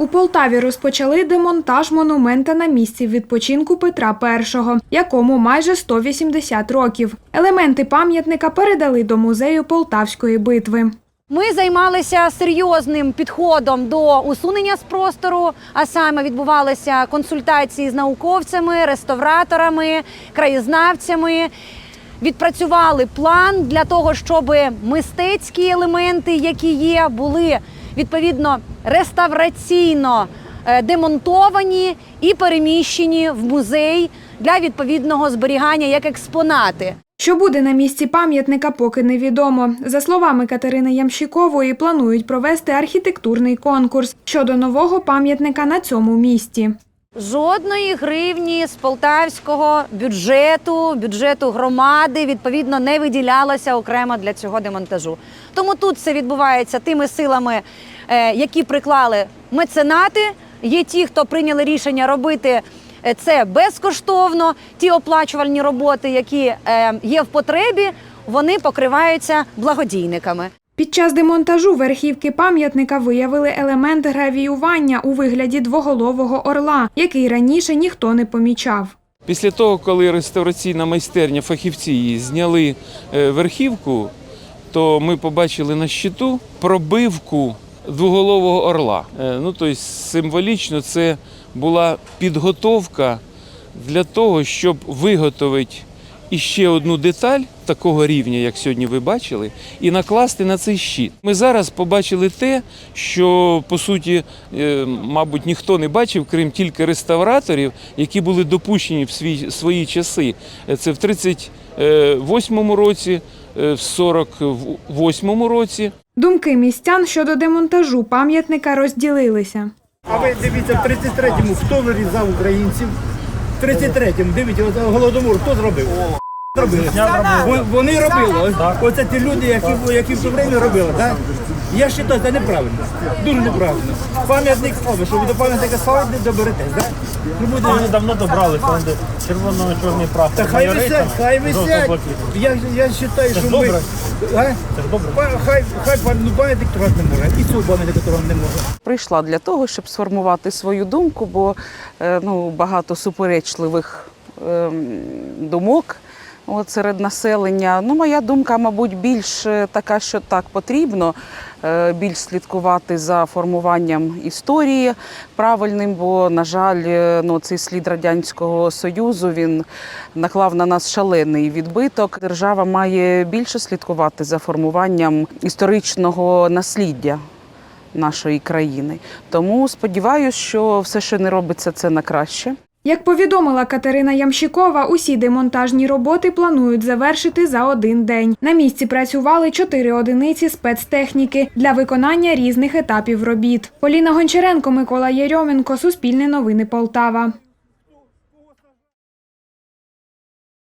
У Полтаві розпочали демонтаж монумента на місці відпочинку Петра І, якому майже 180 років. Елементи пам'ятника передали до музею Полтавської битви. Ми займалися серйозним підходом до усунення з простору, а саме відбувалися консультації з науковцями, реставраторами, краєзнавцями. Відпрацювали план для того, щоб мистецькі елементи, які є, були відповідно реставраційно е, демонтовані і переміщені в музей для відповідного зберігання як експонати. Що буде на місці пам'ятника, поки невідомо. За словами Катерини Ямщикової, планують провести архітектурний конкурс щодо нового пам'ятника на цьому місці. Жодної гривні з полтавського бюджету, бюджету громади, відповідно, не виділялося окремо для цього демонтажу. Тому тут це відбувається тими силами, е, які приклали меценати. Є ті, хто прийняли рішення робити е, це безкоштовно. Ті оплачувальні роботи, які е, є в потребі, вони покриваються благодійниками. Під час демонтажу верхівки пам'ятника виявили елемент гравіювання у вигляді двоголового орла, який раніше ніхто не помічав. Після того, коли реставраційна майстерня фахівці її зняли е, верхівку, то ми побачили на щиту пробивку двоголового орла. Е, Ну, тобто символічно це була підготовка для того, щоб виготовити іще одну деталь такого рівня, як сьогодні ви бачили, і накласти на цей щит. Ми зараз побачили те, що по суті, е, мабуть, ніхто не бачив, крім тільки реставраторів, які були допущені в свій, свої часи. Е, Це в 38-му році, е, в 48-му році. Думки містян щодо демонтажу пам'ятника розділилися. А ви дивіться, в 33-му хто вирізав українців? В 33-му, дивіться, голодомор хто зробив? Зробили. Вон- Вони робили. Оце ті люди, які, які в то время робили, так? Я вважаю, це неправильно. Дуже неправильно. Пам'ятник, о, що ви до пам'ятника ставите, доберетесь, так? Ну буде. Вони давно добралися, там де червоно-чорний прапор. Та хай майоритом, висять, хай висять. жовто-блакитний. Я, я вважаю, що ми... добре. А? Це ж добре. Па- Хай, хай пан- ну, пам'ятник трогати не може, і цього пам'ятника трогати не може. прийшла для того, щоб сформувати свою думку, бо е, ну, багато суперечливих ем, думок от, серед населення. Ну, моя думка, мабуть, більш е, така, що так потрібно е, більш слідкувати за формуванням історії правильним, бо, на жаль, е, ну, цей слід Радянського Союзу він наклав на нас шалений відбиток. Держава має більше слідкувати за формуванням історичного насліддя нашої країни. Тому сподіваюся, що все, що не робиться, це на краще. Як повідомила Катерина Ямщикова, усі демонтажні роботи планують завершити за один день. На місці працювали чотири одиниці спецтехніки для виконання різних етапів робіт. Поліна Гончаренко, Микола Єрьоменко, Суспільне новини Полтава.